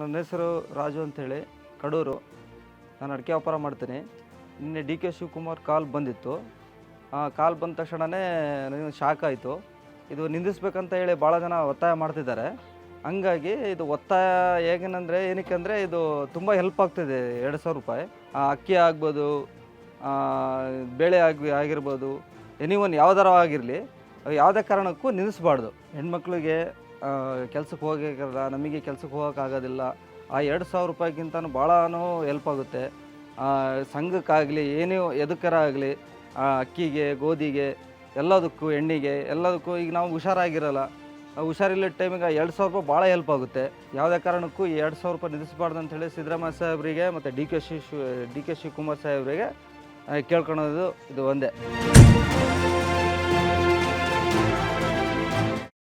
ನನ್ನ ಹೆಸರು ರಾಜು ಅಂತೇಳಿ ಕಡೂರು. ನಾನು ಅಡಿಕೆ ವ್ಯಾಪಾರ ಮಾಡ್ತೀನಿ. ನಿನ್ನೆ ಡಿ ಕೆ ಶಿವಕುಮಾರ್ ಕಾಲ್ ಬಂದಿತ್ತು. ಆ ಕಾಲ್ ಬಂದ ತಕ್ಷಣವೇ ನನಗೆ ಶಾಕ್ ಆಯಿತು. ಇದು ನಿಂದಿಸ್ಬೇಕಂತ ಹೇಳಿ ಭಾಳ ಜನ ಒತ್ತಾಯ ಮಾಡ್ತಿದ್ದಾರೆ. ಹಂಗಾಗಿ ಇದು ಒತ್ತಾಯ ಹೇಗೇನಂದರೆ, ಏನಕ್ಕೆ ಅಂದರೆ ಇದು ತುಂಬ ಹೆಲ್ಪ್ ಆಗ್ತಿದೆ. ಎರಡು ಸಾವಿರ ರೂಪಾಯಿ. ಅಕ್ಕಿ ಆಗ್ಬೋದು ಬೇಳೆ ಆಗಿ ಆಗಿರ್ಬೋದು ಎನಿ ಒನ್ ಯಾವ್ದಾರ ಆಗಿರಲಿ ಯಾವುದೇ ಕಾರಣಕ್ಕೂ ನಿಲ್ಲಿಸ್ಬಾರ್ದು ಹೆಣ್ಮಕ್ಳಿಗೆ ಕೆಲ್ಸಕ್ಕೆ ಹೋಗೋಕ್ಕಾಗಲ್ಲ ನಮಗೆ ಕೆಲಸಕ್ಕೆ ಹೋಗೋಕ್ಕಾಗೋದಿಲ್ಲ. ಆ ಎರಡು ಸಾವಿರ ರೂಪಾಯಿಗಿಂತನೂ ಭಾಳನೂ ಹೆಲ್ಪ್ ಆಗುತ್ತೆ. ಸಂಘಕ್ಕಾಗಲಿ, ಏನೇ ಎದಕ್ಕರ ಆಗಲಿ ಅಕ್ಕಿಗೆ, ಗೋಧಿಗೆ, ಎಲ್ಲದಕ್ಕೂ, ಎಣ್ಣೆಗೆ, ಎಲ್ಲದಕ್ಕೂ ಈಗ ನಾವು ಹುಷಾರಾಗಿರಲ್ಲ. ಹುಷಾರಿಲ್ಲ ಟೈಮಿಗೆ ಎರಡು ಸಾವಿರ ರೂಪಾಯಿ ಭಾಳ ಹೆಲ್ಪ್ ಆಗುತ್ತೆ. ಯಾವುದೇ ಕಾರಣಕ್ಕೂ ಈ ಎರಡು ಸಾವಿರ ರೂಪಾಯಿ ನಿಲ್ಲಿಸಬಾರ್ದು ಅಂತೇಳಿ ಸಿದ್ದರಾಮಯ್ಯ ಸಾಹೇಬರಿಗೆ ಮತ್ತು ಡಿ ಕೆ ಶಿ ಡಿ ಕೆ ಶಿವಕುಮಾರ್ ಸಾಹೇಬರಿಗೆ ಕೇಳ್ಕೊಳೋದು ಇದು ಒಂದೇ.